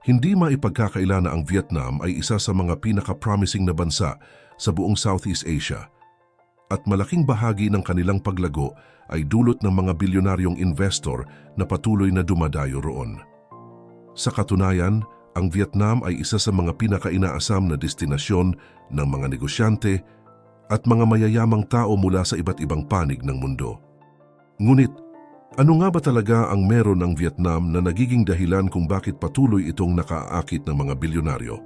Hindi maipagkakaila na ang Vietnam ay isa sa mga pinaka-promising na bansa sa buong Southeast Asia at malaking bahagi ng kanilang paglago ay dulot ng mga bilyonaryong investor na patuloy na dumadayo roon. Sa katunayan, ang Vietnam ay isa sa mga pinaka-inaasam na destinasyon ng mga negosyante at mga mayayamang tao mula sa iba't ibang panig ng mundo. Ngunit, ano nga ba talaga ang meron ng Vietnam na nagiging dahilan kung bakit patuloy itong nakaakit ng mga bilyonaryo?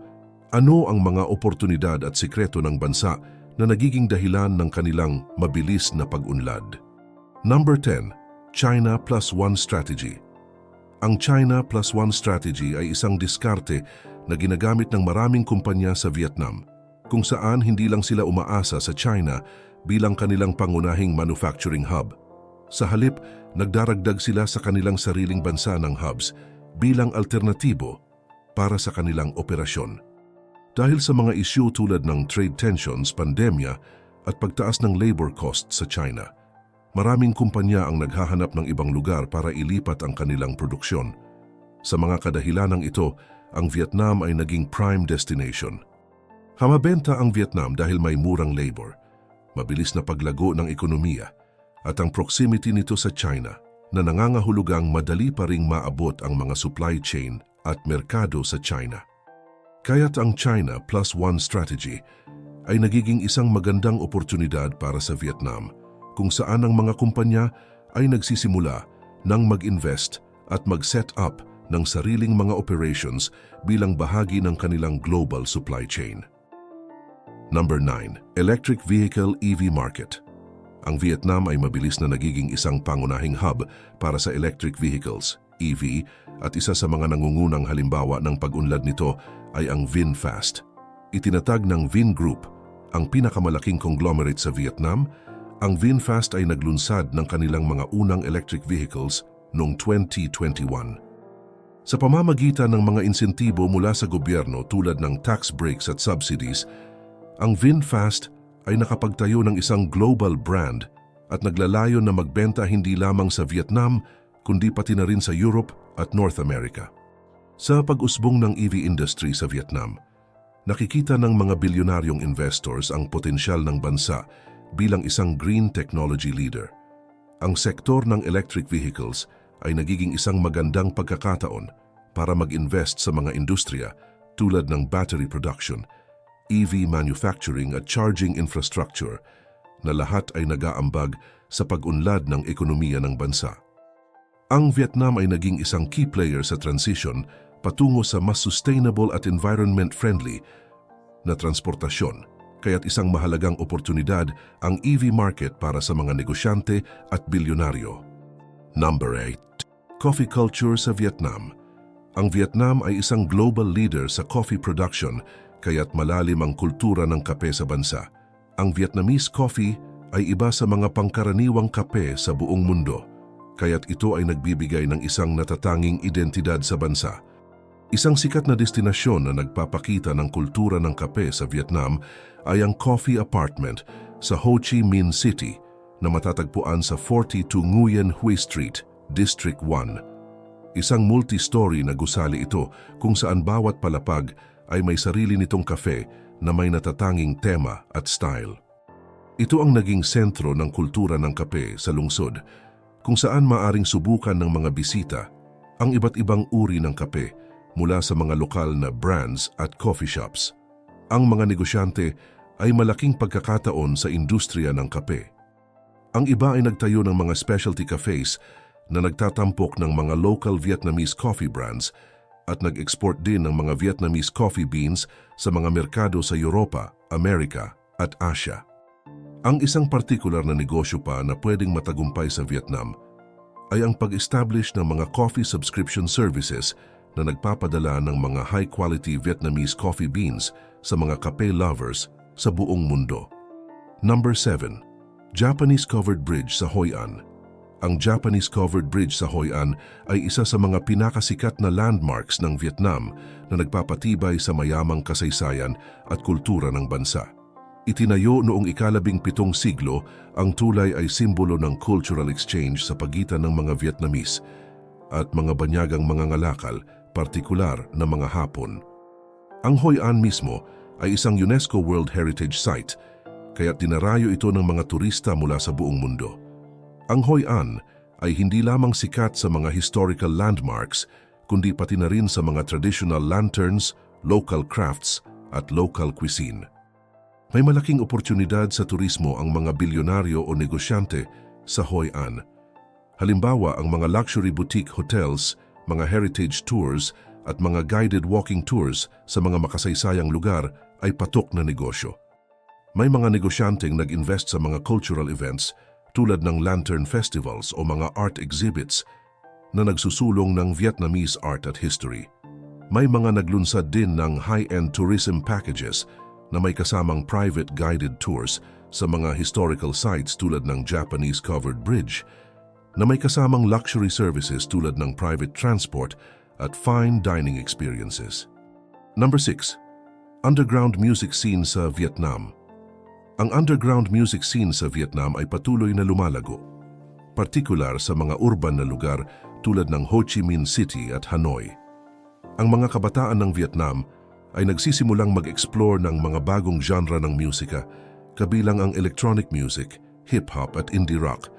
Ano ang mga oportunidad at sikreto ng bansa na nagiging dahilan ng kanilang mabilis na pag-unlad? Number 10. China Plus One Strategy Ang China Plus One Strategy ay isang diskarte na ginagamit ng maraming kumpanya sa Vietnam, kung saan hindi lang sila umaasa sa China bilang kanilang pangunahing manufacturing hub. Sa halip, nagdaragdag sila sa kanilang sariling bansa ng hubs bilang alternatibo para sa kanilang operasyon. Dahil sa mga isyu tulad ng trade tensions, pandemya at pagtaas ng labor cost sa China, maraming kumpanya ang naghahanap ng ibang lugar para ilipat ang kanilang produksyon. Sa mga kadahilanang ito, ang Vietnam ay naging prime destination. Hamabenta ang Vietnam dahil may murang labor, mabilis na paglago ng ekonomiya, at ang proximity nito sa China na nangangahulugang madali pa ring maabot ang mga supply chain at merkado sa China. Kaya't ang China Plus One Strategy ay nagiging isang magandang oportunidad para sa Vietnam kung saan ang mga kumpanya ay nagsisimula ng mag-invest at mag-set up ng sariling mga operations bilang bahagi ng kanilang global supply chain. Number 9. Electric Vehicle EV Market Ang Vietnam ay mabilis na nagiging isang pangunahing hub para sa electric vehicles, EV, at isa sa mga nangungunang halimbawa ng pag-unlad nito ay ang VinFast. Itinatag ng Vin Group, ang pinakamalaking conglomerate sa Vietnam, ang VinFast ay naglunsad ng kanilang mga unang electric vehicles noong 2021. Sa pamamagitan ng mga insentibo mula sa gobyerno tulad ng tax breaks at subsidies, ang VinFast ay nakapagtayo ng isang global brand at naglalayo na magbenta hindi lamang sa Vietnam kundi pati na rin sa Europe at North America. Sa pag-usbong ng EV industry sa Vietnam, nakikita ng mga bilyonaryong investors ang potensyal ng bansa bilang isang green technology leader. Ang sektor ng electric vehicles ay nagiging isang magandang pagkakataon para mag-invest sa mga industriya tulad ng battery production, EV manufacturing at charging infrastructure na lahat ay nagaambag sa pag-unlad ng ekonomiya ng bansa. Ang Vietnam ay naging isang key player sa transition patungo sa mas sustainable at environment-friendly na transportasyon, kaya't isang mahalagang oportunidad ang EV market para sa mga negosyante at bilyonaryo. Number 8. Coffee Culture sa Vietnam Ang Vietnam ay isang global leader sa coffee production kaya't malalim ang kultura ng kape sa bansa. Ang Vietnamese coffee ay iba sa mga pangkaraniwang kape sa buong mundo, kaya't ito ay nagbibigay ng isang natatanging identidad sa bansa. Isang sikat na destinasyon na nagpapakita ng kultura ng kape sa Vietnam ay ang Coffee Apartment sa Ho Chi Minh City na matatagpuan sa 42 Nguyen Hue Street, District 1. Isang multi-story na gusali ito kung saan bawat palapag ay may sarili nitong kafe na may natatanging tema at style. Ito ang naging sentro ng kultura ng kape sa lungsod, kung saan maaring subukan ng mga bisita ang iba't ibang uri ng kape mula sa mga lokal na brands at coffee shops. Ang mga negosyante ay malaking pagkakataon sa industriya ng kape. Ang iba ay nagtayo ng mga specialty cafes na nagtatampok ng mga local Vietnamese coffee brands at nag-export din ng mga Vietnamese coffee beans sa mga merkado sa Europa, Amerika at Asia. Ang isang partikular na negosyo pa na pwedeng matagumpay sa Vietnam ay ang pag-establish ng mga coffee subscription services na nagpapadala ng mga high-quality Vietnamese coffee beans sa mga kape lovers sa buong mundo. Number 7. Japanese Covered Bridge sa Hoi An ang Japanese Covered Bridge sa Hoi An ay isa sa mga pinakasikat na landmarks ng Vietnam na nagpapatibay sa mayamang kasaysayan at kultura ng bansa. Itinayo noong ikalabing pitong siglo, ang tulay ay simbolo ng cultural exchange sa pagitan ng mga Vietnamese at mga banyagang mga ngalakal partikular na mga hapon. Ang Hoi An mismo ay isang UNESCO World Heritage Site, kaya dinarayo ito ng mga turista mula sa buong mundo. Ang Hoi An ay hindi lamang sikat sa mga historical landmarks, kundi pati na rin sa mga traditional lanterns, local crafts at local cuisine. May malaking oportunidad sa turismo ang mga bilyonaryo o negosyante sa Hoi An. Halimbawa, ang mga luxury boutique hotels, mga heritage tours at mga guided walking tours sa mga makasaysayang lugar ay patok na negosyo. May mga negosyanteng nag-invest sa mga cultural events tulad ng lantern festivals o mga art exhibits na nagsusulong ng Vietnamese art at history. May mga naglunsad din ng high-end tourism packages na may kasamang private guided tours sa mga historical sites tulad ng Japanese Covered Bridge, na may kasamang luxury services tulad ng private transport at fine dining experiences. Number 6. Underground music scene sa Vietnam. Ang underground music scene sa Vietnam ay patuloy na lumalago, partikular sa mga urban na lugar tulad ng Ho Chi Minh City at Hanoi. Ang mga kabataan ng Vietnam ay nagsisimulang mag-explore ng mga bagong genre ng musika, kabilang ang electronic music, hip-hop at indie rock.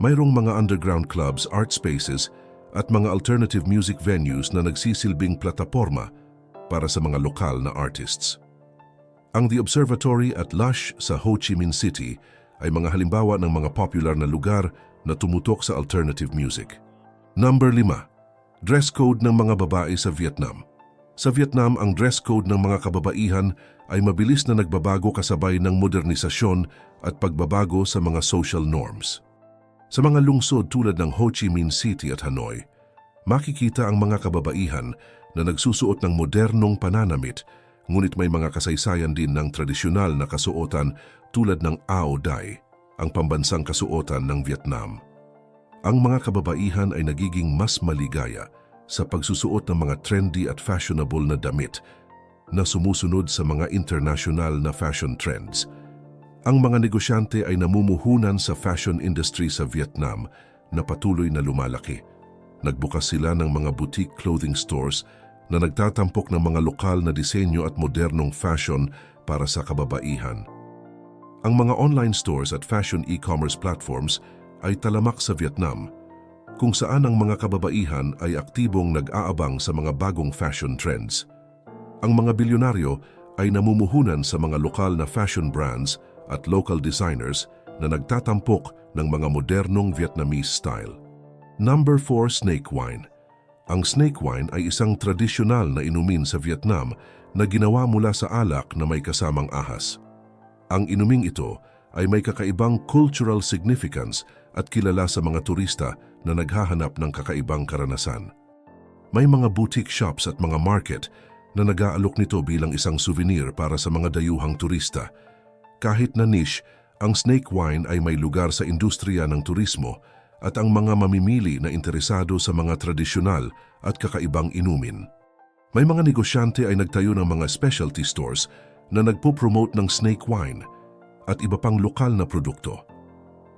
Mayroong mga underground clubs, art spaces at mga alternative music venues na nagsisilbing plataforma para sa mga lokal na artists. Ang The Observatory at Lush sa Ho Chi Minh City ay mga halimbawa ng mga popular na lugar na tumutok sa alternative music. Number 5. Dress code ng mga babae sa Vietnam. Sa Vietnam, ang dress code ng mga kababaihan ay mabilis na nagbabago kasabay ng modernisasyon at pagbabago sa mga social norms. Sa mga lungsod tulad ng Ho Chi Minh City at Hanoi, makikita ang mga kababaihan na nagsusuot ng modernong pananamit ngunit may mga kasaysayan din ng tradisyonal na kasuotan tulad ng Ao Dai, ang pambansang kasuotan ng Vietnam. Ang mga kababaihan ay nagiging mas maligaya sa pagsusuot ng mga trendy at fashionable na damit na sumusunod sa mga international na fashion trends. Ang mga negosyante ay namumuhunan sa fashion industry sa Vietnam na patuloy na lumalaki. Nagbukas sila ng mga boutique clothing stores na nagtatampok ng mga lokal na disenyo at modernong fashion para sa kababaihan. Ang mga online stores at fashion e-commerce platforms ay talamak sa Vietnam kung saan ang mga kababaihan ay aktibong nag-aabang sa mga bagong fashion trends. Ang mga bilyonaryo ay namumuhunan sa mga lokal na fashion brands at local designers na nagtatampok ng mga modernong Vietnamese style. Number 4 Snake Wine Ang snake wine ay isang tradisyonal na inumin sa Vietnam na ginawa mula sa alak na may kasamang ahas. Ang inuming ito ay may kakaibang cultural significance at kilala sa mga turista na naghahanap ng kakaibang karanasan. May mga boutique shops at mga market na nag-aalok nito bilang isang souvenir para sa mga dayuhang turista. Kahit na niche, ang snake wine ay may lugar sa industriya ng turismo at ang mga mamimili na interesado sa mga tradisyonal at kakaibang inumin. May mga negosyante ay nagtayo ng mga specialty stores na nagpo-promote ng snake wine at iba pang lokal na produkto.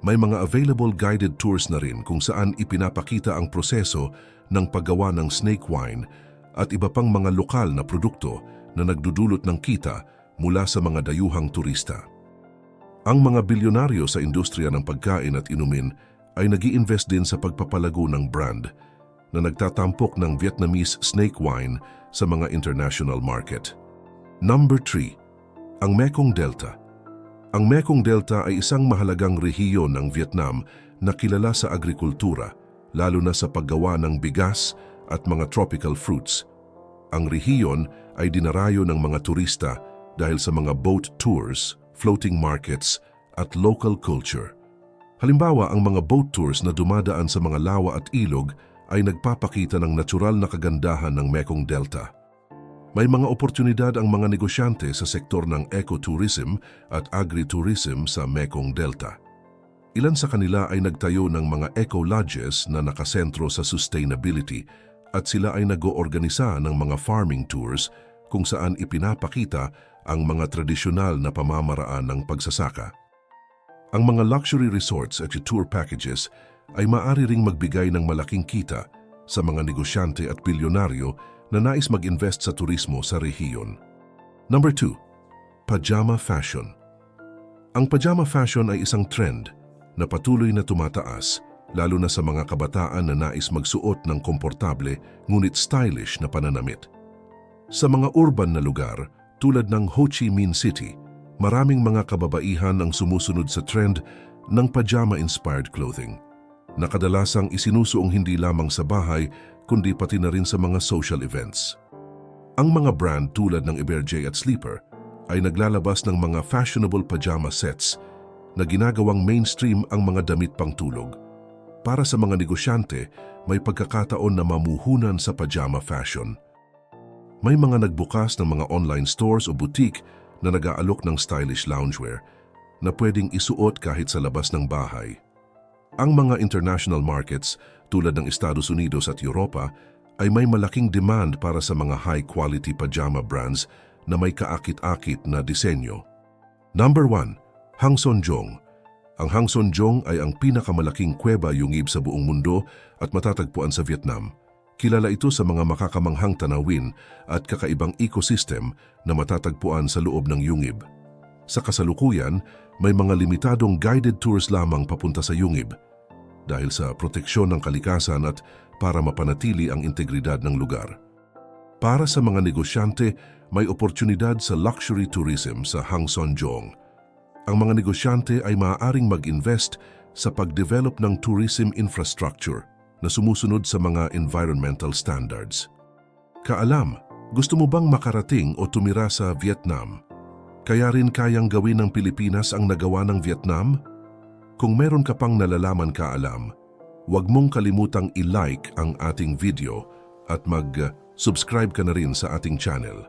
May mga available guided tours na rin kung saan ipinapakita ang proseso ng paggawa ng snake wine at iba pang mga lokal na produkto na nagdudulot ng kita mula sa mga dayuhang turista. Ang mga bilyonaryo sa industriya ng pagkain at inumin ay nag invest din sa pagpapalago ng brand na nagtatampok ng Vietnamese snake wine sa mga international market. Number 3. Ang Mekong Delta ang Mekong Delta ay isang mahalagang rehiyon ng Vietnam na kilala sa agrikultura, lalo na sa paggawa ng bigas at mga tropical fruits. Ang rehiyon ay dinarayo ng mga turista dahil sa mga boat tours, floating markets at local culture. Halimbawa, ang mga boat tours na dumadaan sa mga lawa at ilog ay nagpapakita ng natural na kagandahan ng Mekong Delta. May mga oportunidad ang mga negosyante sa sektor ng ecotourism at agritourism sa Mekong Delta. Ilan sa kanila ay nagtayo ng mga eco-lodges na nakasentro sa sustainability at sila ay nag-oorganisa ng mga farming tours kung saan ipinapakita ang mga tradisyonal na pamamaraan ng pagsasaka. Ang mga luxury resorts at tour packages ay maaari ring magbigay ng malaking kita sa mga negosyante at bilyonaryo na nais mag-invest sa turismo sa rehiyon. Number 2. Pajama Fashion Ang pajama fashion ay isang trend na patuloy na tumataas lalo na sa mga kabataan na nais magsuot ng komportable ngunit stylish na pananamit. Sa mga urban na lugar tulad ng Ho Chi Minh City, maraming mga kababaihan ang sumusunod sa trend ng pajama-inspired clothing na kadalasang isinusuong hindi lamang sa bahay kundi pati na rin sa mga social events. Ang mga brand tulad ng Iberjay at Sleeper ay naglalabas ng mga fashionable pajama sets na ginagawang mainstream ang mga damit pang tulog. Para sa mga negosyante, may pagkakataon na mamuhunan sa pajama fashion. May mga nagbukas ng mga online stores o boutique na nag-aalok ng stylish loungewear na pwedeng isuot kahit sa labas ng bahay. Ang mga international markets tulad ng Estados Unidos at Europa ay may malaking demand para sa mga high-quality pajama brands na may kaakit-akit na disenyo. Number 1. Hangson-jong Ang Hangson-jong ay ang pinakamalaking kuweba yungib sa buong mundo at matatagpuan sa Vietnam. Kilala ito sa mga makakamanghang tanawin at kakaibang ecosystem na matatagpuan sa loob ng yungib. Sa kasalukuyan, may mga limitadong guided tours lamang papunta sa yungib dahil sa proteksyon ng kalikasan at para mapanatili ang integridad ng lugar. Para sa mga negosyante, may oportunidad sa luxury tourism sa Hangson-jong. Ang mga negosyante ay maaaring mag-invest sa pag-develop ng tourism infrastructure na sumusunod sa mga environmental standards. Kaalam, gusto mo bang makarating o tumira sa Vietnam? Kaya rin kayang gawin ng Pilipinas ang nagawa ng Vietnam? Kung meron ka pang nalalaman kaalam, huwag mong kalimutang i-like ang ating video at mag-subscribe ka na rin sa ating channel.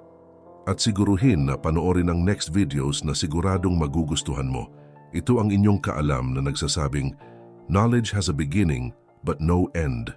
At siguruhin na panoorin ang next videos na siguradong magugustuhan mo. Ito ang inyong kaalam na nagsasabing, Knowledge has a beginning but no end.